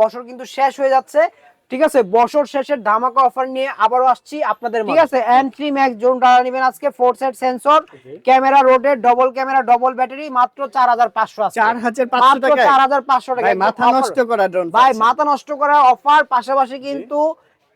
বছর কিন্তু শেষ হয়ে যাচ্ছে। ঠিক আছে বছর শেষের ধামাকা অফার নিয়ে আবারও আসছি আপনাদের ঠিক আছে এন্ট্রি ম্যাক্স জোন ডালা নেবেন আজকে ফোর সেট সেন্সর ক্যামেরা রোডের ডবল ক্যামেরা ডবল ব্যাটারি মাত্র চার হাজার পাঁচশো চার হাজার পাঁচশো টাকা চার হাজার পাঁচশো টাকা ভাই মাথা নষ্ট করা ড্রোন ভাই মাথা নষ্ট করা অফার পাশাপাশি কিন্তু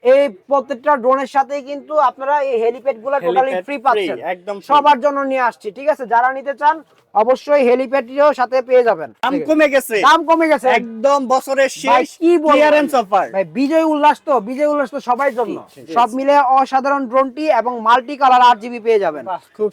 এই প্রত্যেকটা ড্রোনের সাথে কিন্তু আপনারা এই হেলিপ্যাডগুলো টোটালি ফ্রি পাচ্ছেন। একদম সবার জন্য নিয়ে আসছি ঠিক আছে? যারা নিতে চান অবশ্যই হেলিপ্যাডটিও সাথে পেয়ে যাবেন। দাম কমে গেছে। দাম কমে গেছে। একদম বছরের শেষ কি? ক্লিয়ারেন্স অফার ভাই বিজয় উল্লাস তো বিজয় উল্লাস তো সবার জন্য। সব মিলে অসাধারণ ড্রোনটি এবং মাল্টি কালার আট জিবি পেয়ে যাবেন।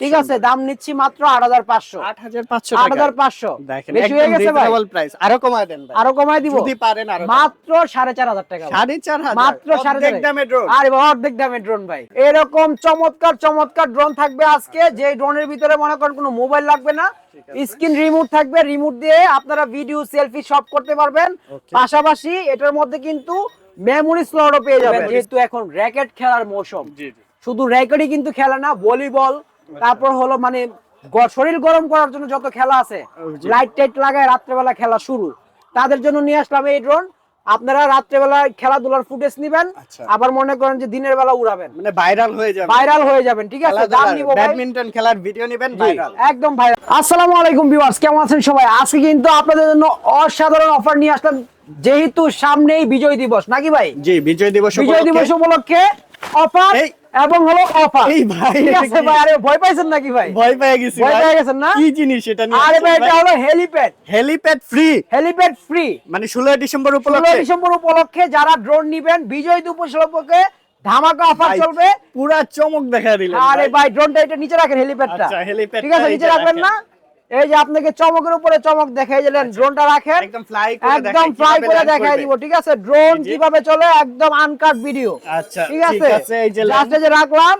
ঠিক আছে দাম নিচ্ছি মাত্র আট হাজার পাঁচশো। আট হাজার পাঁচশো আট হাজার পাঁচশো। দেখেন বেশি হয়ে গেছে ভাই? প্রাইস আরও কমায় দেন ভাই। আরও কমায় দিব? যদি পারেন আরও মাত্র সাড়ে চার হাজার টাকা ভাই। সাড়ে চার হাজার? মাত্র সাড়ে অর্ধেক চার দামে ড্রোন আরে বাবা অর্ধেক দামে ড্রোন ভাই। এরকম চমৎকার চমৎকার ড্রোন থাকবে আজকে। যে ড্রোনের ভিতরে মনে করেন কোনো মোবাইল লাগবে না স্ক্রিন রিমোট থাকবে রিমোট দিয়ে আপনারা ভিডিও সেলফি সব করতে পারবেন। পাশাপাশি এটার মধ্যে কিন্তু মেমোরি স্লটও পেয়ে যাবেন। যেহেতু এখন র্যাকেট খেলার মৌসুম। শুধু র্যাকেটই কিন্তু খেলা না ভলিবল তারপর হলো মানে শরীর গরম করার জন্য যত খেলা আছে লাইট টাইট লাগায় রাত্রেবেলা খেলা শুরু। তাদের জন্য নিয়ে আসলাম এই ড্রোন আপনারা রাত্রেবেলা খেলাধুলার ফুটেজ নিবেন আচ্ছা। আবার মনে করেন যে দিনের বেলা উড়াবেন। মানে ভাইরাল হয়ে যাবে। ভাইরাল হয়ে যাবেন ঠিক আছে? দাম নিব ব্যাডমিন্টন খেলার ভিডিও নেবেন ভাইরাল। একদম ভাইরাল। আসসালামু আলাইকুম ভিউয়ার্স কেমন আছেন সবাই? আজকে কিন্তু আপনাদের জন্য অসাধারণ অফার নিয়ে আসলাম যেহেতু সামনেই বিজয় দিবস নাকি ভাই? জি বিজয় দিবস বিজয় দিবস উপলক্ষে অফার এই- এবং হলো অফার এই ভাই, আছে ভাই আরে ভয় পাইছেন নাকি ভাই? ভয় পেয়ে গেছি ভয় পেয়ে গেছেন না? কি জিনিস এটা নিয়ে? আরে ভাই এটা হলো helipad helipad free helipad free মানে 16 ডিসেম্বর উপলক্ষে। 16 ডিসেম্বর উপলক্ষে যারা ড্রোন নেবেন বিজয় দুপুর উপলক্ষে ধামাকা অফার চলবে। পুরা চমক দেখা দিলেন আরে ভাই। ড্রোনটা এটা নিচে রাখেন হেলিপ্যাডটা আচ্ছা, হেলিপ্যাড ঠিক আছে নিচে রাখবেন। না? এই যে আপনাকে চমকের উপরে চমক দেখাই দিলেন ড্রোনটা রাখেন। একদম ফ্লাই করে একদম ফ্লাই করে দেখাই দিব ঠিক আছে? ড্রোন। কীভাবে চলে একদম আনকাট ভিডিও আচ্ছা ঠিক আছে? এই যে। এই যে রাখলাম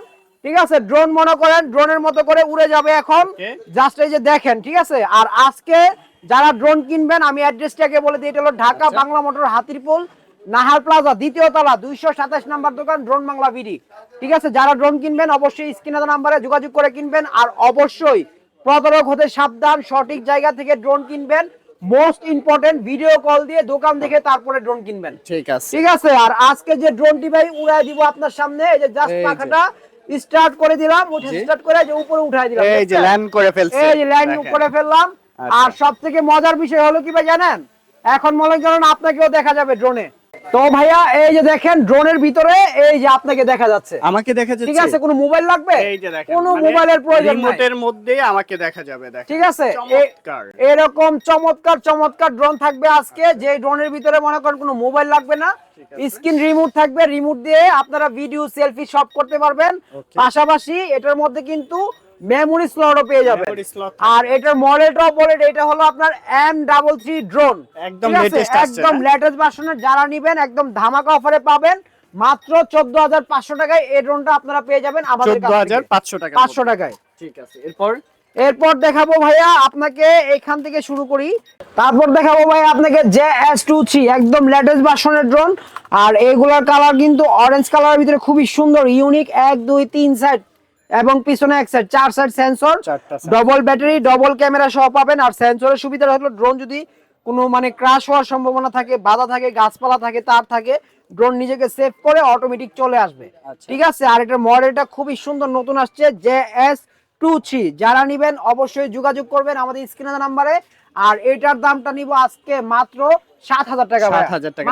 ঠিক আছে? ড্রোন মনে করেন ড্রোনের মতো করে উড়ে যাবে এখন। জাস্ট এই যে দেখেন ঠিক আছে? আর আজকে যারা ড্রোন কিনবেন আমি অ্যাড্রেসটাকে বলে দিই এটা হলো ঢাকা আচ্ছা। বাংলা মোটর হাতিরপুল নাহার প্লাজা দ্বিতীয় তলা দুইশো সাতাশ নাম্বার দোকান ড্রোন বাংলা বিডি ঠিক আছে? যারা ড্রোন কিনবেন অবশ্যই স্ক্রিনে নাম্বারে যোগাযোগ করে কিনবেন আর অবশ্যই প্রতারক হতে সাবধান সঠিক জায়গা থেকে ড্রোন কিনবেন মোস্ট ইম্পর্টেন্ট ভিডিও কল দিয়ে দোকান দেখে তারপরে ড্রোন কিনবেন। ঠিক আছে। ঠিক আছে আর আজকে যে ড্রোনটি ভাই উড়াই দিব আপনার সামনে এই যে জাস্ট পাখাটা স্টার্ট করে দিলাম উঠে। স্টার্ট করে যে উপরে উঠাই দিলাম এই যে ল্যান্ড করে ফেলছে। এই যে ল্যান্ড। করে ফেললাম। আচ্ছা। আর সব থেকে মজার বিষয় হলো কি ভাই জানেন? এখন মনে করেন আপনাকেও দেখা যাবে ড্রোনে তো ভাইয়া এই যে দেখেন ড্রোনের ভিতরে এই যে আপনাকে দেখা যাচ্ছে। আমাকে দেখা যাচ্ছে। ঠিক আছে কোনো মোবাইল লাগবে? এই যে দেখেন কোনো মোবাইলের প্রয়োজন নাই। রিমোটের মধ্যে আমাকে দেখা যাবে দেখেন। ঠিক আছে চমৎকার। এরকম চমৎকার চমৎকার ড্রোন থাকবে আজকে। যে ড্রোনের ভিতরে মনে করেন কোনো মোবাইল লাগবে না স্ক্রিন রিমোট থাকবে। রিমোট দিয়ে আপনারা ভিডিও সেলফি সব করতে পারবেন। পাশাপাশি এটার মধ্যে কিন্তু মেমোরি স্লটও পেয়ে যাবেন। আর এটার মডেলটাও বলে এটা হলো আপনার এম ডাবল থ্রি ড্রোন একদম আসছে, একদম লেটেস্ট ভার্সনের যারা নিবেন একদম ধামাকা অফারে পাবেন। মাত্র চোদ্দ হাজার পাঁচশো টাকায় এই ড্রোনটা আপনারা পেয়ে যাবেন আমাদের চোদ্দ হাজার পাঁচশো টাকা পাঁচশো টাকায়। ঠিক আছে এরপর? এরপর দেখাবো ভাইয়া আপনাকে এখান থেকে শুরু করি। তারপর দেখাবো ভাই আপনাকে জে এস টু থ্রি একদম লেটেস্ট ভার্সনের ড্রোন আর এগুলার কালার কিন্তু অরেঞ্জ কালারের ভিতরে খুবই সুন্দর ইউনিক এক দুই তিন সাইড এবং পিছনে এক সাইড চার side sensor double battery double camera সহ পাবেন। আর সেন্সরের সুবিধা হলো ড্রোন যদি কোনো মানে ক্রাশ হওয়ার সম্ভাবনা থাকে বাধা থাকে গাছপালা থাকে তার থাকে ড্রোন নিজেকে সেভ করে অটোমেটিক চলে আসবে। আচ্ছা। ঠিক আছে? আর এটার মডেলটা খুবই সুন্দর নতুন আসছে জে এস টু থ্রি। যারা নিবেন অবশ্যই যোগাযোগ করবেন আমাদের স্ক্রিনে নাম্বারে। আর এটার দামটা নিব আজকে মাত্র সাত হাজার টাকা।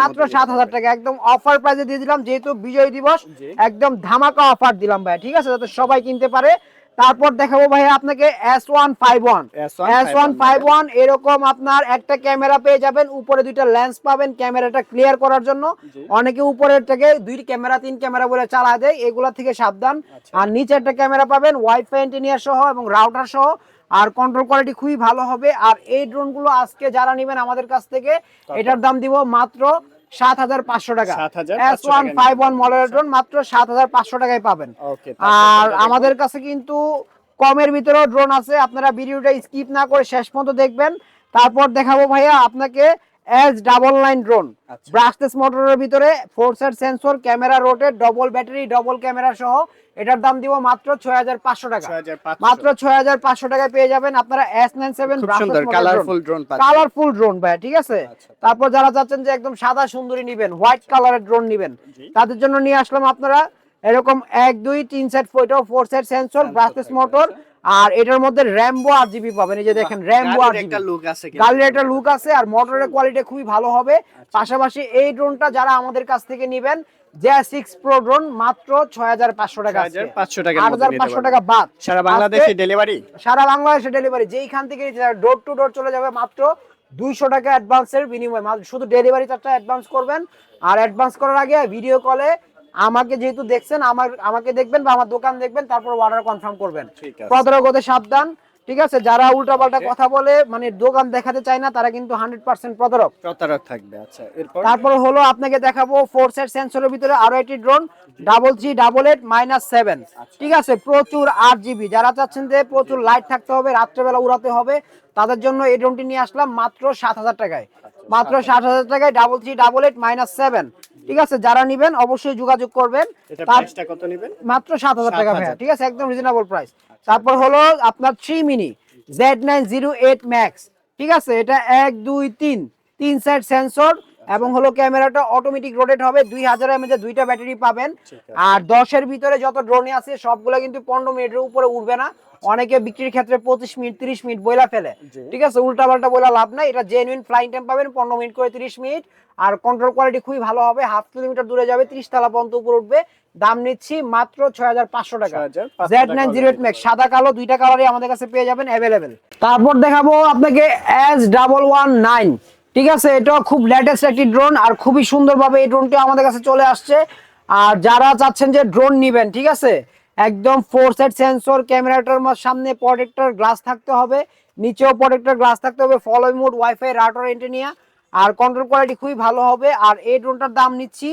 মাত্র সাত হাজার টাকা। একদম অফার প্রাইসে দিয়ে দিলাম যেহেতু বিজয় দিবস একদম ধামাকা অফার দিলাম ভাই ঠিক আছে? যাতে সবাই কিনতে পারে। তারপর দেখাবো ভাই আপনাকে S one five one S1 S one five one এরকম আপনার একটা ক্যামেরা পেয়ে যাবেন উপরে দুইটা লেন্স পাবেন ক্যামেরাটা ক্লিয়ার করার জন্য। অনেকে উপরের থেকে দুই ক্যামেরা তিন ক্যামেরা বলে চালায় দেয় এগুলা থেকে সাবধান। আচ্ছা। আর নিচে একটা ক্যামেরা পাবেন ওয়াইফাই এন্টিনিয়ার সহ এবং রাউটার সহ। আর কন্ট্রোল কোয়ালিটি খুবই ভালো হবে। আর এই ড্রোনগুলো আজকে যারা নেবেন আমাদের কাছ থেকে এটার দাম দিব মাত্র সাত হাজার পাঁচশো টাকা। 7,500 এস ওয়ান ফাইভ ওয়ান মডেলের ড্রোন মাত্র সাত হাজার পাঁচশো টাকায় পাবেন। আর আমাদের কাছে কিন্তু কমের ভিতরেও ড্রোন আছে। আপনারা ভিডিওটা স্কিপ না করে শেষ পর্যন্ত দেখবেন। তারপর দেখাবো ভাইয়া আপনাকে S double line drone. Brushless মোটরের ভিতরে four sensor camera rotate double battery double camera সহ এটার দাম দিব মাত্র ছয় হাজার পাঁচশো টাকা। মাত্র ছয় হাজার পাঁচশো টাকায় পেয়ে যাবেন আপনারা S nine seven colourful drone colourful drone ভাই ঠিক আছে? আচ্ছা। তারপর যারা চাচ্ছেন যে একদম সাদা সুন্দরী নিবেন হোয়াইট কালারের ড্রোন নিবেন তাদের জন্য নিয়ে আসলাম আপনারা এরকম এক দুই তিন set photo four set sensor brushless থাকবে, মোটর। আর এটার মধ্যে র্যাম্বো আর জিবি পাবেন। এই যে দেখেন র্যাম্বো আর জিবি লুক আছে গাড়ির একটা লুক আছে আর মোটরের কোয়ালিটি খুবই ভালো হবে। আচ্ছা। পাশাপাশি এই ড্রোনটা যারা আমাদের কাছ থেকে নিবেন জে সিক্স প্রো ড্রোন মাত্র ছয় হাজার পাঁচশো টাকা। 6500 টাকার আট হাজার পাঁচশো টাকা বাদ। সারা বাংলাদেশে ডেলিভারি সারা বাংলাদেশে ডেলিভারি যেইখান থেকে ডোর টু ডোর চলে যাবে মাত্র দুইশো টাকা অ্যাডভান্সের বিনিময়ে। শুধু ডেলিভারি চার্জটা অ্যাডভান্স করবেন। আর অ্যাডভান্স করার আগে ভিডিও কলে আমাকে যেহেতু দেখছেন আমার আমাকে দেখবেন বা আমার দোকান দেখবেন তারপর অর্ডার কনফার্ম করবেন। প্রতারকতে সাবধান ঠিক আছে? যারা উল্টাপাল্টা. কথা বলে মানে দোকান দেখাতে চায় না তারা কিন্তু হান্ড্রেড পার্সেন্ট প্রতারক। প্রতারক থাকবে আচ্ছা তারপর হলো আপনাকে দেখাবো ফোর সেট সেন্সরের ভিতরে আরও একটি drone double three double eight minus seven ঠিক আছে? প্রচুর আট জিবি যারা চাচ্ছেন যে প্রচুর লাইট থাকতে হবে রাত্রেবেলা উড়াতে হবে তাদের জন্য এই ড্রোনটি নিয়ে আসলাম মাত্র সাত হাজার টাকায়। মাত্র সাত হাজার। টাকায় double three double eight minus seven ঠিক আছে যারা নিবেন অবশ্যই যোগাযোগ করবেন। প্রাইসটা কত নেবেন? মাত্র সাত হাজার টাকা 7,000 ভাইয়া ঠিক আছে একদম রিজনেবল প্রাইস তারপর হলো আপনার three mini Z nine zero eight max ঠিক আছে এটা এক দুই তিন তিন সাইড সেন্সর এবং হলো ক্যামেরাটা অটোমেটিক রোটেট হবে দুই হাজার এমএজ এর দুইটা ব্যাটারি পাবেন। আর দশের ভিতরে যত ড্রোনে আছে সবগুলো কিন্তু পনেরো মিনিটের উপরে উঠবে না। অনেকে বিক্রির ক্ষেত্রে পঁচিশ মিনিট তিরিশ মিনিট বইলা ফেলে। ঠিক আছে উল্টা পাল্টা বইলা লাভ নাই এটা জেনুইন ফ্লাইং টাইম পাবেন পনেরো মিনিট করে তিরিশ মিনিট। আর কন্ট্রোল কোয়ালিটি খুবই ভালো হবে হাফ কিলোমিটার দূরে যাবে ত্রিশ তালা পর্যন্ত উপর উঠবে। দাম নিচ্ছি মাত্র ছয় হাজার পাঁচশো টাকা 6,500 Z nine zero eight max সাদা কালো দুইটা কালারই আমাদের কাছে পেয়ে যাবেন অ্যাভেলেবেল তারপর দেখাবো আপনাকে এস ডাবল ওয়ান নাইন ঠিক আছে এটা খুব লেটেস্ট একটি ড্রোন আর খুবই সুন্দরভাবে এই ড্রোনটি আমাদের কাছে চলে আসছে। আর যারা চাচ্ছেন যে ড্রোন নিবেন ঠিক আছে? একদম ফোর সেট সেন্সর ক্যামেরাটার সামনে প্রোটেক্টর গ্লাস থাকতে হবে। নিচেও প্রোটেক্টর গ্লাস থাকতে হবে। Follow mode wifi router antenna আর কন্ট্রোল কোয়ালিটি খুবই ভালো হবে। আর এই ড্রোনটার দাম নিচ্ছি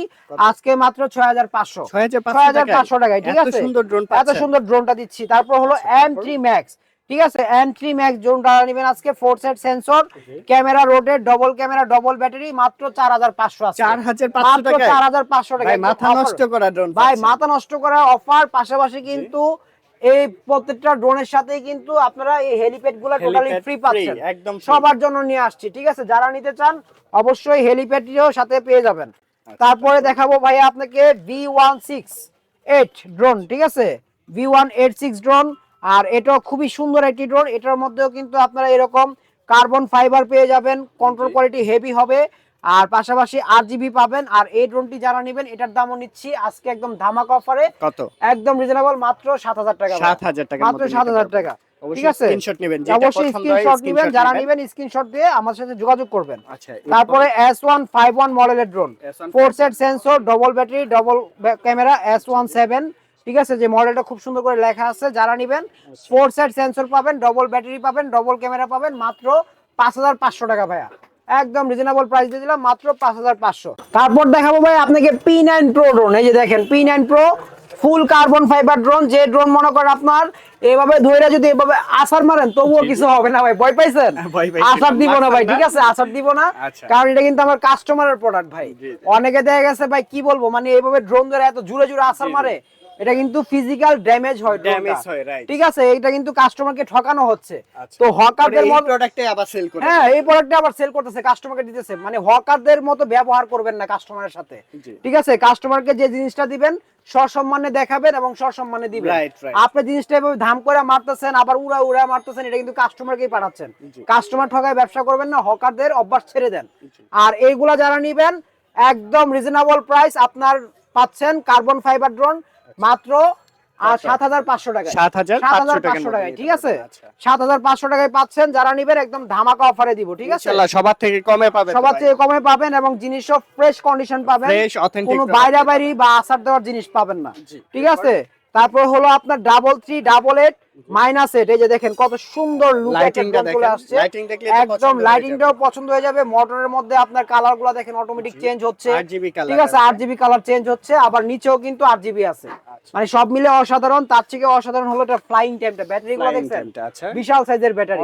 আজকে মাত্র ছয় হাজার পাঁচশো। ছয় হাজার পাঁচশো টাকায়। ঠিক আছে? সুন্দর ড্রোন এত সুন্দর ড্রোনটা দিচ্ছি। তারপর হলো এম থ্রি ম্যাক্স ঠিক আছে? এম থ্রি ম্যাক্স ড্রোনটা নেবেন আজকে four set sensor camera rotate double camera double battery মাত্র চার হাজার পাঁচশো আছে। 4500 মাত্র টাকায়? চার হাজার পাঁচশো টাকা ভাই মাথা নষ্ট করা ড্রোন ভাই মাথা নষ্ট করা অফার পাশাপাশি কিন্তু এই প্রত্যেকটা ড্রোনের সাথেই কিন্তু আপনারা এই হেলিপ্যাডগুলো টোটালি ফ্রি পাচ্ছেন। একদম সবার জন্য নিয়ে আসছি ঠিক আছে? যারা নিতে চান অবশ্যই হেলিপ্যাডটিও সাথে পেয়ে যাবেন। আচ্ছা। তারপরে দেখাবো ভাই আপনাকে V one six eight drone ঠিক আছে? V one eight six drone আর এটাও খুবই সুন্দর একটি ড্রোন এটার মধ্যেও কিন্তু আপনারা এরকম কার্বন ফাইবার পেয়ে যাবেন কন্ট্রোল কোয়ালিটি হেভি হবে আর পাশাপাশি আট জিবি পাবেন। আর এই ড্রোনটি যারা নেবেন এটার দামও নিচ্ছি আজকে একদম ধামাকা অফারে কত? একদম রিজনেবল মাত্র সাত হাজার টাকা ভাই। 7000 টাকার মাত্র সাত হাজার টাকা। ঠিক আছে? স্ক্রিনশট নেবেন অবশ্যই স্ক্রিনশট নেবেন যারা নেবেন। নেবেন স্ক্রিনশট দিয়ে আমার সাথে যোগাযোগ করবেন। আচ্ছা তারপরে মডেলের drone S1 four set sensor double battery double camera S one seven ঠিক আছে যে মডেলটা খুব সুন্দর করে লেখা আছে যারা নেবেন। ফোর সেট সেন্সর পাবেন ডবল ব্যাটারি পাবেন ডবল ক্যামেরা পাবেন মাত্র পাঁচ হাজার পাঁচশো টাকা ভাইয়া। একদম রিজনেবল প্রাইস দিয়ে দিলাম মাত্র পাঁচ হাজার পাঁচশো। তারপর দেখাবো ভাই আপনাকে পি নাইন প্রো ড্রোন এই যে দেখেন P nine pro full carbon fibre drone যে ড্রোন মনে করেন আপনার এভাবে ধরে যদি এভাবে আসার মারেন তবুও কিছু হবে না ভাই। ভয় পাইছেন? আসার দিব না ভাই ঠিক আছে? আসার দিব না। আচ্ছা। কারণ এটা কিন্তু আমার কাস্টমারের প্রোডাক্ট ভাই। অনেকে দেখা গেছে ভাই কি বলব? মানে এইভাবে ড্রোন ধরে এত জুড়ে জুড়ে আসার। মারে এটা কিন্তু ফিজিক্যাল ড্যামেজ হয় ড্রোনটা। হয়, right. ঠিক আছে এটা কিন্তু কাস্টমারকে ঠকানো হচ্ছে। আচ্ছা। তো হকারদের এই মতো প্রোডাক্টে আবার সেল করে হ্যাঁ এই প্রোডাক্টটা আবার সেল করতেছে কাস্টমারকে দিতেছে। মানে হকারদের মতো ব্যবহার করবেন না কাস্টমারের সাথে। ঠিক আছে কাস্টমারকে যে জিনিসটা দিবেন সসম্মানে দেখাবেন এবং সসম্মানে দিবেন. আপনি জিনিসটা এভাবে ধাম করে মারতেছেন আবার উড়া উড়া মারতেছেন এটা কিন্তু কাস্টমারকেই পাঠাচ্ছেন। কাস্টমার ঠকায় ব্যবসা করবেন না হকারদের অভ্যাস ছেড়ে দেন। আর এইগুলা যারা নিবেন একদম রিজনেবল প্রাইস আপনার পাচ্ছেন কার্বন ফাইবার ড্রোন মাত্র সাত হাজার পাঁচশো টাকায়। 7,500 সাত হাজার পাঁচশো টাকায় ঠিক আছে? আচ্ছা। সাত হাজার পাঁচশো টাকায় পাচ্ছেন যারা নিবেন একদম ধামাকা অফারে দিব ঠিক আছে? সবার থেকে কমে পাবেন সবার থেকে কমে পাবেন এবং জিনিসও ফ্রেশ কন্ডিশন পাবেন। কোনো বাইরে বাইরে বা আসার দেওয়ার জিনিস পাবেন না ঠিক আছে? তারপর হলো আপনার double three double eight minus set এই যে দেখেন কত সুন্দর লুক লাইটিংটা চলে আসছে। একদম লাইটিংটাও পছন্দ হয়ে যাবে। মোটরের মধ্যে আপনার দেখেন অটোমেটিক চেঞ্জ হচ্ছে। কালার ঠিক আছে কালার চেঞ্জ হচ্ছে আবার নিচেও কিন্তু আট জিবি আছে। আচ্ছা। মানে সব মিলে অসাধারণ তার থেকে অসাধারণ হলো এটা ফ্লাইং টাইমটা ব্যাটারি গুলো দেখছেন? আচ্ছা। বিশাল সাইজের ব্যাটারি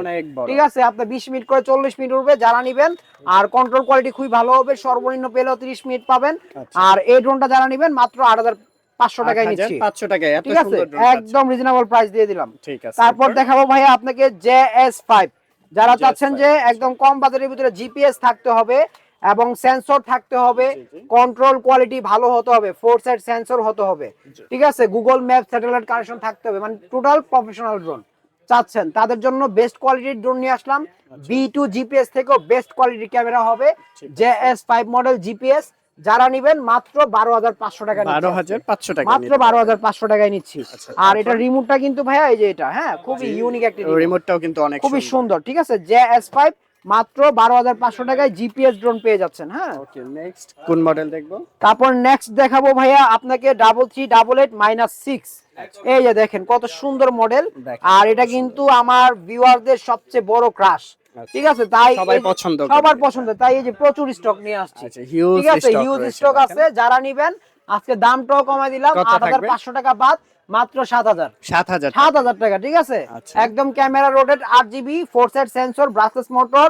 ঠিক আছে আপনার বিশ মিনিট করে চল্লিশ মিনিট উঠবে যারা নিবেন আর কন্ট্রোল কোয়ালিটি খুবই ভালো হবে সর্বনিম্ন পেলেও তিরিশ মিনিট পাবেন। আচ্ছা। আর এই ড্রোনটা যারা নিবেন মাত্র আট হাজার পাঁচশো টাকায় নিচ্ছি। 8500 টাকায় ঠিক আছে। একদম রিজনেবল প্রাইস দিয়ে দিলাম। ঠিক আছে তারপর দেখাবো ভাইয়া আপনাকে জে এস ফাইভ। যারা চাচ্ছেন যে একদম কম বাজারের ভিতরে জিপিএস থাকতে হবে এবং সেন্সর থাকতে হবে। কন্ট্রোল কোয়ালিটি ভালো হতে হবে ফোর সাইড সেন্সর হতে হবে। ঠিক আছে? গুগল ম্যাপ স্যাটেলাইট কানেকশন থাকতে হবে। মানে টোটাল প্রফেশনাল ড্রোন চাচ্ছেন। তাদের জন্য বেস্ট কোয়ালিটির ড্রোন নিয়ে আসলাম। বি টু জিপিএস থেকেও বেস্ট কোয়ালিটির ক্যামেরা হবে। J S five model GPS যারা নিবেন মাত্র বারো হাজার পাঁচশো টাকা বারো হাজার পাঁচশো টাকা মাত্র বারো হাজার পাঁচশো টাকায় নিচ্ছি। আচ্ছা, আর এটা রিমোটটা কিন্তু ভাইয়া এই যে এটা হ্যাঁ খুবই ইউনিক একটা। রিমোটটাও কিন্তু অনেক খুবই সুন্দর। ঠিক আছে? জে এস ফাইভ মাত্র বারো হাজার পাঁচশো টাকায় জিপিএস ড্রোন পেয়ে যাচ্ছেন হ্যাঁ? ওকে নেক্সট কোন মডেল দেখব? তারপর নেক্সট দেখাবো ভাইয়া আপনাকে double three double eight minus six এই যে দেখেন কত সুন্দর মডেল আর এটা কিন্তু আমার ভিউয়ারদের সবচেয়ে বড় ক্রাশ আচ্ছা। ঠিক আছে তাই সবাই পছন্দ সবার পছন্দ তাই এই যে প্রচুর স্টক নিয়ে আসছি। আচ্ছা ঠিক আছে হিউজ স্টক আছে যারা নিবেন আজকে দামটাও কমাই দিলাম আট হাজার পাঁচশো টাকা বাদ মাত্র সাত হাজার। সাত হাজার সাত হাজার টাকা ঠিক আছে? আচ্ছা। একদম ক্যামেরা রোটেড আট GB four side sensor brushless motor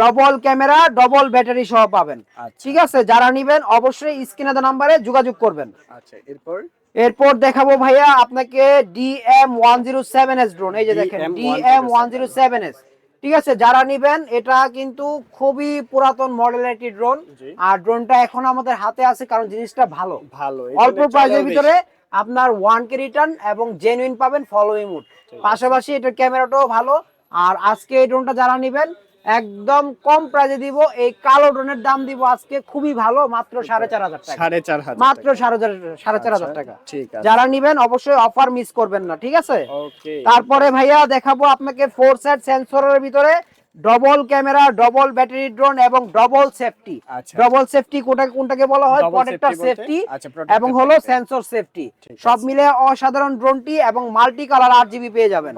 double camera double battery সহ পাবেন। আচ্ছা। ঠিক আছে যারা নিবেন অবশ্যই স্ক্রিনে নাম্বারে যোগাযোগ করবেন। আচ্ছা এরপর? এরপর দেখাবো ভাইয়া আপনাকে DM one zero seven S drone এই যে দেখেন DM one zero seven S ঠিক আছে যারা নিবেন এটা কিন্তু খুবই পুরাতন মডেল একটি ড্রোন আর ড্রোনটা এখন আমাদের হাতে আছে কারণ জিনিসটা ভালো। ভালো অল্প জন্য প্রাইসের ভিতরে আপনার ওয়ান কে রিটার্ন এবং জেনুইন পাবেন ফলোইং মুড পাশাপাশি এটার ক্যামেরাটাও ভালো। আর আজকে এই ড্রোনটা যারা নিবেন একদম কম প্রাইজে দিব। এই কালো ড্রোনের দাম দিব আজকে খুবই ভালো মাত্র সাড়ে চার হাজার টাকা। সাড়ে চার হাজার মাত্র সাড়ে চার সাড়ে চার হাজার আচ্ছা, টাকা। ঠিক আছে। যারা নিবেন অবশ্যই অফার মিস করবেন না ঠিক আছে? ওকে। তারপরে ভাইয়া দেখাবো আপনাকে ফোর সেট সেন্সরের ভিতরে। Double camera double battery drone এবং ডবল সেফটি। ডবল সেফটি কোনটা কোনটাকে বলা হয়? প্রোটেক্টর সেফটি আচ্ছা, এবং হলো সেন্সর সেফটি সব মিলে অসাধারণ ড্রোনটি এবং মাল্টি কালার আট জিবি পেয়ে যাবেন।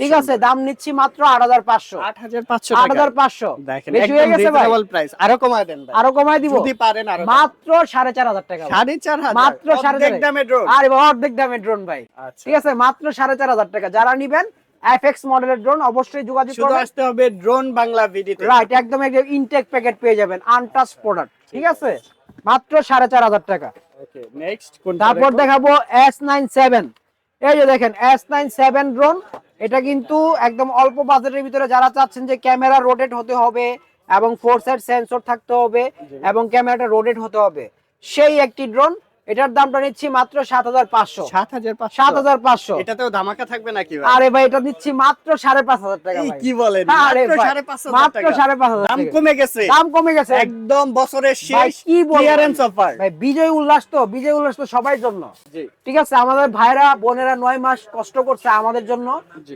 ঠিক আছে দাম নিচ্ছি মাত্র আট হাজার পাঁচশো। আট হাজার পাঁচশো বেশি হয়ে গেছে ভাই? প্রাইস আরও কমায় দেন ভাই। আরও কমায় দিব? যদি পারেন আরও মাত্র সাড়ে চার হাজার টাকা। সাড়ে চার মাত্র সাড়ে চার দামে ড্রোন আরে অর্ধেক দামের ড্রোন ভাই। আচ্ছা। ঠিক আছে মাত্র সাড়ে চার হাজার টাকা। যারা নিবেন এফএক্স মডেলের ড্রোন অবশ্যই যোগাযোগ করবেন। আসতে হবে ড্রোন বাংলা ভিডিওতে রাইট একদম একদম ইনটেক প্যাকেট পেয়ে যাবেন আনটাচ প্রোডাক্ট ঠিক আছে? মাত্র সাড়ে চার হাজার টাকা। ওকে নেক্সট কোন তারপর দেখাবো? এস নাইন সেভেন এই যে দেখেন এস নাইন সেভেন ড্রোন এটা কিন্তু একদম অল্প বাজেটের ভিতরে যারা চাচ্ছেন যে ক্যামেরা রোটেট হতে হবে এবং ফোর সাইড সেন্সর থাকতে হবে এবং ক্যামেরাটা রোটেট হতে হবে সেই একটি ড্রোন এটার দামটা নিচ্ছি মাত্র সাত হাজার পাঁচশো। সাত হাজার পাঁচশো? সাত হাজার পাঁচশো। এটাতেও ধামাকা থাকবে নাকি আরে ভাই এটা নিচ্ছি মাত্র সাড়ে পাঁচ হাজার টাকা কি বলেন? মাত্র সাড়ে পাঁচ হাজার মাত্র। সাড়ে পাঁচ হাজার দাম কমে গেছে। দাম কমে গেছে। একদম বছরের শেষ কি ক্লিয়ারেন্স অফার ভাই বিজয় উল্লাস তো বিজয় উল্লাস তো সবাই জন্য। ঠিক আছে আমাদের ভাইরা বোনেরা নয় মাস কষ্ট করছে আমাদের জন্য।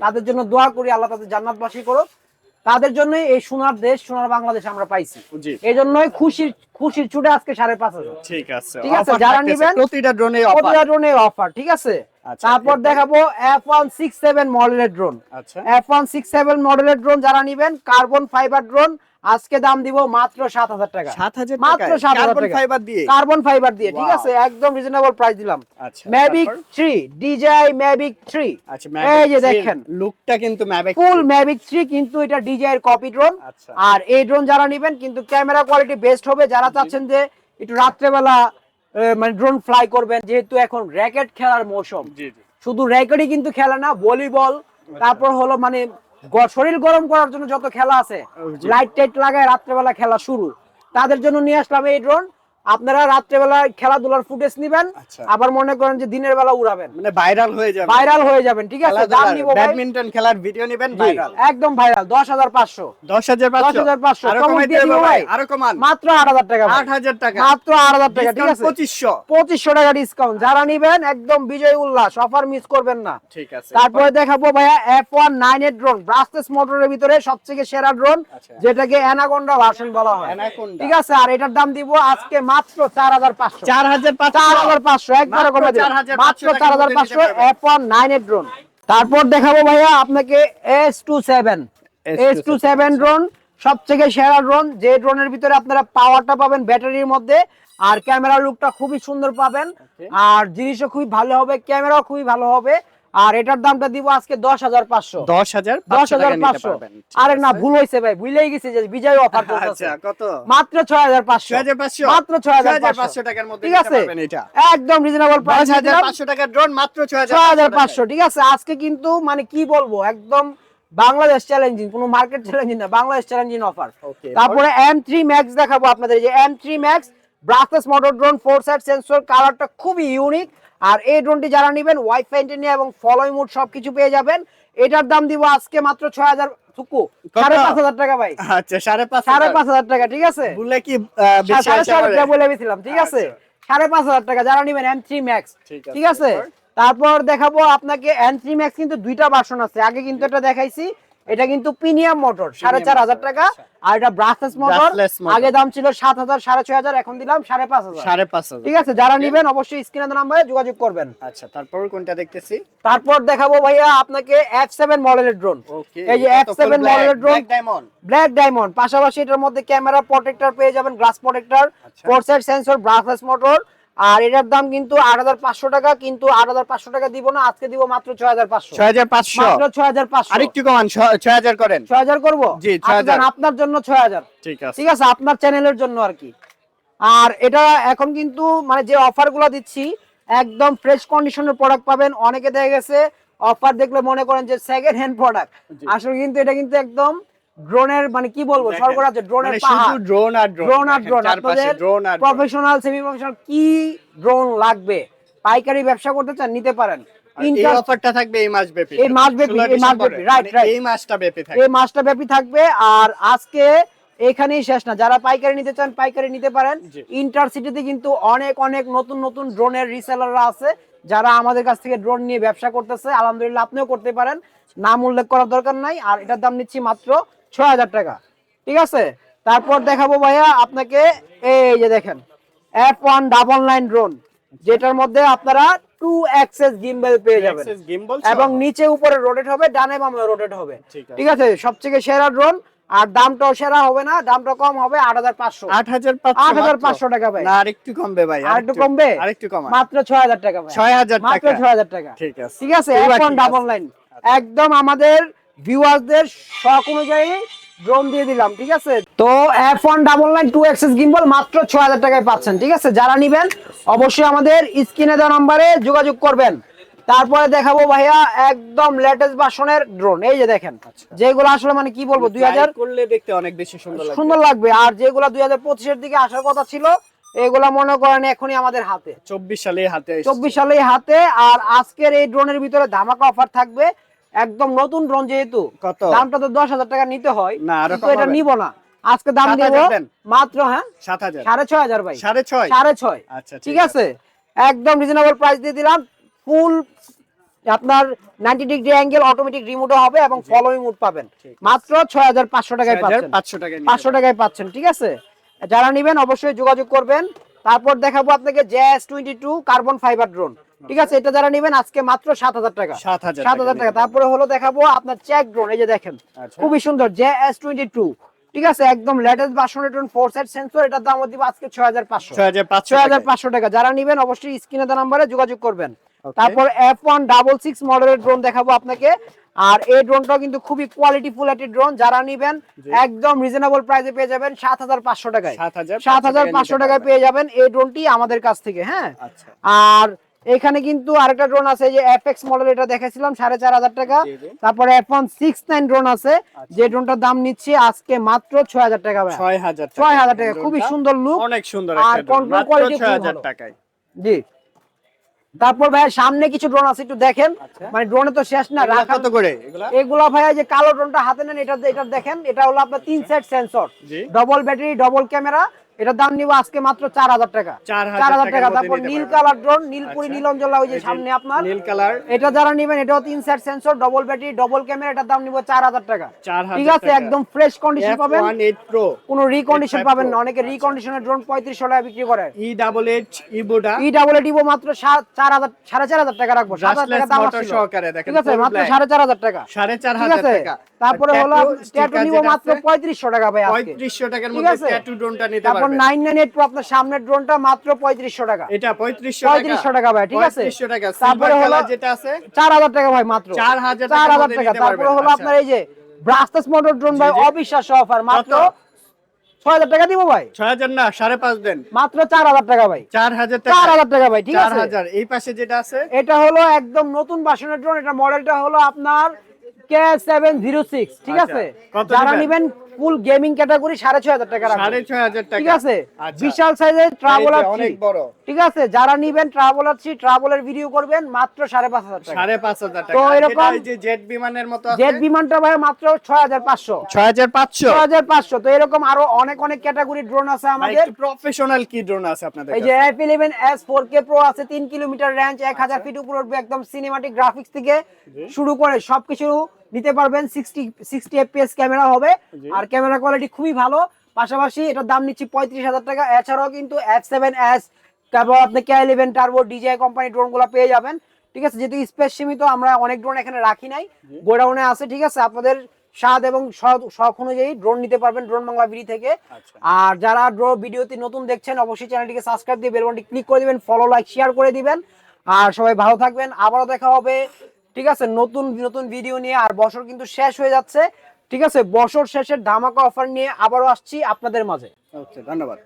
তাদের জন্য দোয়া করি আল্লাহ তাদের জান্নাত জান্নাতবাসী করুক। তাদের জন্য এই সোনার দেশ সোনার বাংলাদেশ আমরা পাইছি। এই জন্যই খুশির খুশির ছুটে আজকে সাড়ে পাঁচ হাজার। ঠিক আছে ঠিক আছে, যারা নিবেন, প্রতিটা ড্রোনে প্রতিটা ড্রোনে অফার ঠিক আছে? আচ্ছা, তারপর? দেখাবো এফ ওয়ান সিক্স সেভেন মডেলের ড্রোন আচ্ছা। এফ ওয়ান সিক্স সেভেন মডেলের ড্রোন যারা নিবেন কার্বন ফাইবার ড্রোন আজকে দাম দিব মাত্র সাত হাজার টাকা। সাত হাজার মাত্র টাকা 7,000 কার্বন টাকা। ফাইবার দিয়ে? কার্বন ফাইবার দিয়ে ঠিক আছে? একদম রিজনেবল প্রাইস দিলাম। আচ্ছা Mavic three DJI Mavic three আচ্ছা এই যে দেখেন। লুকটা কিন্তু ম্যাভিক ফুল ম্যাভিক থ্রি কিন্তু এটা ডিজাই এর কপি ড্রোন আচ্ছা। আর এই ড্রোন যারা নিবেন কিন্তু ক্যামেরা কোয়ালিটি বেস্ট হবে। যারা চাচ্ছেন যে একটু রাত্রেবেলা মানে ড্রোন ফ্লাই করবেন যেহেতু এখন র্যাকেট খেলার মৌসুম। শুধু র্যাকেটই কিন্তু খেলা না ভলিবল তারপর হলো মানে শরীর গরম করার জন্য যত খেলা আছে লাইট টাইট লাগায় রাত্রেবেলা খেলা শুরু। তাদের জন্য নিয়ে আসলাম এই ড্রোন আপনারা রাত্রেবেলা খেলাধুলার ফুটেজ নিবেন আচ্ছা। আবার মনে করেন যে দিনের বেলা উড়াবেন। মানে ভাইরাল হয়ে যাবে। ভাইরাল হয়ে যাবেন ঠিক আছে? দাম নিব ব্যাডমিন্টন খেলার ভিডিও নেবেন ভাইরাল। একদম ভাইরাল দশ হাজার পাঁচশো। দশ হাজার দশ হাজার পাঁচশো। আরও কমাই দিয়ে দেবো ভাই আরও কমান। মাত্র আট হাজার টাকা ভাই। আট হাজার টাকা। মাত্র আট হাজার টাকা ঠিক আছে? পঁচিশশো। পঁচিশশো টাকা ডিসকাউন্ট যারা নিবেন একদম বিজয় উল্লাস। অফার মিস করবেন না। ঠিক আছে। তারপরে দেখাবো ভাইয়া এফ ওয়ান নাইন এর ড্রোন ব্রাসলেস মোটরের ভিতরে সবথেকে সেরা ড্রোন আচ্ছা। যেটাকে অ্যানাকোন্ডা ভার্সন বলা হয়। Anaconda। ঠিক আছে? আর এটার দাম দিব আজকে মাত্র চার হাজার পাঁচশো। চার হাজার চার হাজার পাঁচশো একবার মাত্র কমে দিলাম। 4,500 মাত্র টাকার চার হাজার পাঁচশো এফ ওয়ান নাইন এর ড্রোন তারপর দেখাবো ভাইয়া আপনাকে S two seven S two seven drone সব থেকে সেরা ড্রোন যে ড্রোনের ভিতরে আপনারা পাওয়ারটা পাবেন ব্যাটারির মধ্যে আর ক্যামেরা লুকটা খুবই সুন্দর পাবেন। আর জিনিসও খুবই ভালো হবে ক্যামেরাও খুবই ভালো হবে। আর এটার দামটা দিব আজকে দশ হাজার পাঁচশো। দশ হাজার দশ হাজার পাঁচশো। আরে না ভুল হয়েছে ভাই ভুলেই গেছি যে বিজয় অফার আচ্ছা কত? মাত্র ছয় হাজার পাঁচশো। মাত্র ছয় হাজার পাঁচশো। টাকার মধ্যে ঠিক আছে? একদম রিজনেবল প্রাইস হাজার পাঁচশো টাকার ড্রোন মাত্র ছয় হাজার পাঁচশো ঠিক আছে? আজকে কিন্তু মানে কি বলব একদম বাংলাদেশ চ্যালেঞ্জিং কোনো মার্কেট চ্যালেঞ্জিং না বাংলাদেশ চ্যালেঞ্জিং অফার তারপরে এম থ্রি ম্যাক্স দেখাবো আপনাদের এই যে M three max brushless motor drone four side sensor কালারটা খুবই ইউনিক আর এই ড্রোনটি যারা নেবেন ওয়াইফাই নিয়ে এবং ফলোই মোড সবকিছু পেয়ে যাবেন। এটার দাম দিব আজকে মাত্র ছয় হাজার থুকু সাড়ে পাঁচ হাজার টাকা ভাই। আচ্ছা সাড়ে পাঁচ সাড়ে পাঁচ হাজার টাকা ঠিক আছে? বললে কি সাড়ে বলে দিয়েছিলাম ঠিক আছে? আচ্ছা। সাড়ে পাঁচ হাজার টাকা যারা নেবেন এম থ্রি ম্যাক্স ঠিক আছে, ঠিক আছে। তারপর? তারপর দেখাবো আপনাকে এন থ্রি ম্যাক্স কিন্তু দুইটা ভার্সন আছে। আগে কিন্তু এটা দেখাইছি এটা কিন্তু প্রিমিয়াম মোটর সাড়ে চার হাজার টাকা। আর এটা ব্রাসলেস মোটর আগে দাম ছিল সাত হাজার সাড়ে ছয় হাজার এখন দিলাম সাড়ে পাঁচ হাজার। সাড়ে পাঁচ হাজার। ঠিক আছে যারা নিবেন অবশ্যই স্ক্রিনে নাম্বারে যোগাযোগ করবেন। আচ্ছা তারপর কোনটা দেখতেছি? তারপর দেখাবো ভাইয়া আপনাকে এফ সেভেন মডেলের ড্রোন এই যে এফ সেভেন মডেলের ড্রোন ডায়মন্ড ব্ল্যাক ডায়মন্ড পাশাপাশি এটার মধ্যে ক্যামেরা প্রোটেক্টর পেয়ে যাবেন গ্লাস প্রোটেক্টর আচ্ছা। Four side sensor brushless motor আর এটার দাম কিন্তু আট হাজার পাঁচশো টাকা কিন্তু আট হাজার পাঁচশো টাকা দিব না আজকে দিব মাত্র ছয় হাজার পাঁচশো। ছয় হাজার পাঁচশো। মাত্র ছয় হাজার পাঁচশো। আরেকটু কমান ছয় হাজার করেন। ছয় হাজার করব? জি, আচ্ছা, 6000 যান, আপনার জন্য ছয় হাজার। ঠিক আছে। ঠিক আছে আপনার চ্যানেলের জন্য আর কি। আর এটা এখন কিন্তু মানে যে অফারগুলো দিচ্ছি একদম ফ্রেশ কন্ডিশনের প্রোডাক্ট পাবেন। অনেকে দেখা গেছে অফার দেখলে মনে করেন যে সেকেন্ড হ্যান্ড প্রোডাক্ট আসলে কিন্তু এটা কিন্তু একদম ড্রোনের মানে কি বলব? সরবরাহ ড্রোনের পাহাড়। ড্রোন আর ড্রোন আর ড্রোন আপনাদের প্রফেশনাল সেমি প্রফেশনাল কি ড্রোন লাগবে? পাইকারি ব্যবসা করতে চান নিতে পারেন। আর অফারটা থাকবে এই মাস ব্যাপী এই মাসব্যাপী, 16 এই মাসব্যাপী, ডিসেম্বরে। right, এই মাসটা ব্যাপী থাকবে। এই মাসটা ব্যাপী থাকবে আর আজকে এখানেই শেষ না। যারা পাইকারি নিতে চান পাইকারি নিতে পারেন। ইন্টারসিটিতে কিন্তু অনেক অনেক নতুন নতুন ড্রোনের রিসেলাররা আছে। যারা আমাদের কাছ থেকে ড্রোন নিয়ে ব্যবসা করতেছে আলহামদুলিল্লাহ আপনিও করতে পারেন। নাম উল্লেখ করার দরকার নাই আর এটার দাম নিচ্ছি মাত্র ছয় হাজার টাকা। ঠিক আছে? তারপর দেখাবো ভাইয়া আপনাকে এই যে দেখেন F one double nine drone যেটার মধ্যে আপনারা টু অ্যাক্সেস গিম্বেল পেয়ে যাবেন। এবং নিচে উপরে রোটেট হবে ডানে বামে রোটেট হবে। ঠিক আছে। সবথেকে সেরা ড্রোন আর দামটাও সেরা হবে না দামটা কম হবে আট হাজার পাঁচশো। আট হাজার আট হাজার পাঁচশো টাকা ভাই। না আরেকটু কমবে ভাই আর একটু কমবে? আরেকটু কমা মাত্র ছয় হাজার টাকা ছয় হাজার মাত্র ছয় হাজার টাকা। ঠিক আছে। ঠিক আছে? এখন ডাবল। লাইন একদম আমাদের ভিউয়ারদের শখ অনুযায়ী ড্রোন দিয়ে দিলাম ঠিক আছে? তো F one double nine two axis gimbal মাত্র ছয় হাজার টাকায় পাচ্ছেন ঠিক আছে? যারা নিবেন অবশ্যই আমাদের স্ক্রিনে দেওয়া নম্বরে যোগাযোগ করবেন। তারপরে দেখাবো ভাইয়া একদম লেটেস্ট ভার্সনের ড্রোন এই যে দেখেন। যেগুলো আসলে মানে কি বলব দুই হাজার Try করলে দেখতে অনেক বেশি সুন্দর লাগবে। সুন্দর লাগবে। আর যেগুলো দুই হাজার পঁচিশের দিকে আসার কথা ছিল এগুলা মনে করেন এখনই আমাদের হাতে। চব্বিশ সালে হাতে এসেছে। চব্বিশ সালে হাতে আর আজকের এই ড্রোনের ভিতরে ধামাকা অফার থাকবে। একদম নতুন ড্রোন যেহেতু দামটা তো দশ হাজার টাকা নিতে হয় না, এটা নিব না। আজকে দাম দিব মাত্র হ্যাঁ? সাত হাজার। সাড়ে ছয় হাজার ভাই। সাড়ে ছয়? সাড়ে ছয়। আচ্ছা ঠিক আছে। একদম রিজনেবল প্রাইস দিয়ে দিলাম। ফুল আপনার নাইনটি ডিগ্রি অ্যাঙ্গেল অটোমেটিক রিমোটও হবে এবং ফলোইং মুড পাবেন। মাত্র ছয় হাজার পাঁচশো টাকায় পাচ্ছেন। পাঁচশো টাকায় পাচ্ছেন ঠিক আছে? যারা নিবেন অবশ্যই যোগাযোগ করবেন। তারপর দেখাবো আপনাকে JS twenty two carbon fibre drone ঠিক আছে? এটা যারা নেবেন আজকে মাত্র সাত হাজার টাকা। সাত হাজার টাকা তারপরে হলো দেখাবো আপনার চেক ড্রোন এই যে দেখেন। আচ্ছা। খুবই সুন্দর জেএস টোয়েন্টি টু ঠিক আছে? একদম লেটেস্ট বাসন এটন ফোর সাইড সেন্সর এটার দাম দিব আজকে ছয় হাজার পাঁচশো। ছয় হাজার পাঁচশো টাকা। যারা নেবেন অবশ্যই স্ক্রিনে দেওয়া নাম্বারে যোগাযোগ করবেন. তারপর এফ ওয়ান ডাবল সিক্স মডেলের ড্রোন দেখাবো আপনাকে। আর এই ড্রোনটাও কিন্তু খুবই কোয়ালিটি ফুল একটি ড্রোন যারা নিবেন একদম রিজনেবল প্রাইসে পেয়ে যাবেন সাত হাজার পাঁচশো টাকায়। 7,500 সাত হাজার পাঁচশো টাকায় পেয়ে যাবেন এই ড্রোনটি আমাদের কাছ থেকে হ্যাঁ? আচ্ছা। আর এখানে কিন্তু আরেকটা ড্রোন আছে যে এফ এক্স মডেল এটা দেখাইছিলাম সাড়ে চার হাজার টাকা। তারপরে F one six nine drone আছে যে ড্রোনটার দাম নিচ্ছে আজকে মাত্র ছয় হাজার টাকা। ছয় হাজার টাকা। ছয় হাজার টাকা খুবই সুন্দর লুক অনেক সুন্দর আর মাত্র quality ছয় হাজার টাকায়। জি। তারপর ভাইয়া সামনে কিছু ড্রোন আছে একটু দেখেন। আচ্ছা। মানে ড্রোনে তো শেষ না রাখা কত করে? এগুলা? এগুলা ভাইয়া যে কালো ড্রোনটা হাতে নেন এটা এটা দেখেন এটা হলো আপনার তিন set sensor double battery double camera এটার দাম নিব আজকে মাত্র চার হাজার টাকা। চার হাজার টাকা তারপর নীল কালার ড্রোন নীলপুরি আচ্ছা। নীলঞ্জলা ওই যে সামনে আপনার। নীল কালার। এটা যারা নিবেন এটাও তিন side sensor double battery double camera এটার দাম নিব চার হাজার টাকা। ঠিক আছে একদম ফ্রেশ কন্ডিশন পাবেন। F18 Pro কোনো রিকন্ডিশন পাবেন না। অনেকে রিকন্ডিশনের ড্রোন পঁয়ত্রিশশো টাকা বিক্রি করে। ই ডাবল এইচ ইবোডা ই ডাবল এটিবো মাত্র সা- চার হাজার সাড়ে চার হাজার টাকা রাখব। সাত হাজার টাকা দাম ঠিক আছে মাত্র সাড়ে চার হাজার টাকা। সাড়ে চার হাজার টাকা। তারপরে হলো ট্যাটু নিব মাত্র আছে, পঁয়ত্রিশশো টাকা ভাই আজকে। পঁয়ত্রিশশো টাকার মধ্যে ট্যাটু ড্রোনটা নিতে তারপর পারবেন। নাইন এইট প্রো আপনার সামনের ড্রোনটা মাত্র পঁয়ত্রিশশো টাকা। এটা পঁয়ত্রিশশো পঁয়ত্রিশশো টাকা ভাই ঠিক আছে? পঁয়ত্রিশশো টাকা। তারপরে তারপরে হলো যেটা আছে চার হাজার টাকা ভাই মাত্র। 4,000 চার টাকার হাজার মধ্যে টাকা। নিতে তারপরে হলো আচ্ছা। আপনার এই যে ব্রাস্টাস মোটর ড্রোন ভাই। অবিশ্বাস্য অফার মাত্র ছয় হাজার টাকা দিব ভাই। ছয় হাজার না সাড়ে পাঁচ দেন। মাত্র চার হাজার টাকা ভাই। চার হাজার চার হাজার টাকা ভাই ঠিক আছে? এই পাশে যেটা আছে? এটা হলো একদম নতুন বাসনের ড্রোন এটা মডেলটা হলো আপনার কে সেভেন জিরো সিক্স ঠিক আচ্ছা, আছে যারা? নিবেন ফুল গেমিং ক্যাটাগরি সাড়ে ছয় হাজার টাকা সাড়ে ছয় হাজার টাকা। ঠিক আছে? আচ্ছা। বিশাল সাইজের ট্রাভেলার অনেক বড়। ঠিক আছে? যারা নিবেন ট্রাভেলার থ্রি ট্রাভেলের ভিডিও করবেন মাত্র সাড়ে পাঁচ হাজার টাকা। সাড়ে পাঁচ হাজার টাকা। তো এরকম- যে জেট বিমানের মতো আছে? জেট বিমানটা ভাই মাত্র ছয় হাজার পাঁচশো। ছয় হাজার পাঁচশো? ছয় হাজার পাঁচশো। তো এরকম আরও অনেক অনেক ক্যাটাগরি ড্রোন আছে আমাদের। প্রফেশনাল কি ড্রোন আছে আপনাদের এই যে F eleven S four K pro আছে তিন কিলোমিটার রেঞ্জ এক হাজার ফিট উপর উঠবে একদম সিনেমাটিক গ্রাফিক্স থেকে শুরু করে সবকিছু নিতে পারবেন সিক্সটি সিক্সটি এফপিএস ক্যামেরা হবে। আর ক্যামেরা কোয়ালিটি খুবই ভালো। পাশাপাশি এটার দাম নিচ্ছি পঁয়ত্রিশ হাজার টাকা। এছাড়াও কিন্তু এফ সেভেন এস তারপর আপনি কে ইলেভেন টার্বো ডিজাই কোম্পানি ড্রোনগুলো পেয়ে যাবেন। ঠিক আছে? যেহেতু স্পেস সীমিত আমরা অনেক ড্রোন এখানে রাখি নাই। গোডাউনে আছে ঠিক আছে? আপনাদের স্বাদ এবং শখ- অনুযায়ী ড্রোন নিতে পারবেন ড্রোন বাংলা বিডি থেকে। আচ্ছা। আর যারা ড্র ভিডিওতে নতুন দেখছেন অবশ্যই চ্যানেলটিকে সাবস্ক্রাইব দিয়ে বেল বাটনটি ক্লিক করে দিবেন ফলো লাইক শেয়ার করে দিবেন। আর সবাই ভালো থাকবেন। আবারও দেখা হবে ঠিক আছে? নতুন নতুন ভিডিও নিয়ে আর বছর কিন্তু শেষ হয়ে যাচ্ছে। ঠিক আছে? বছর শেষের ধামাকা অফার নিয়ে আবারও আসছি আপনাদের মাঝে। ওকে ধন্যবাদ।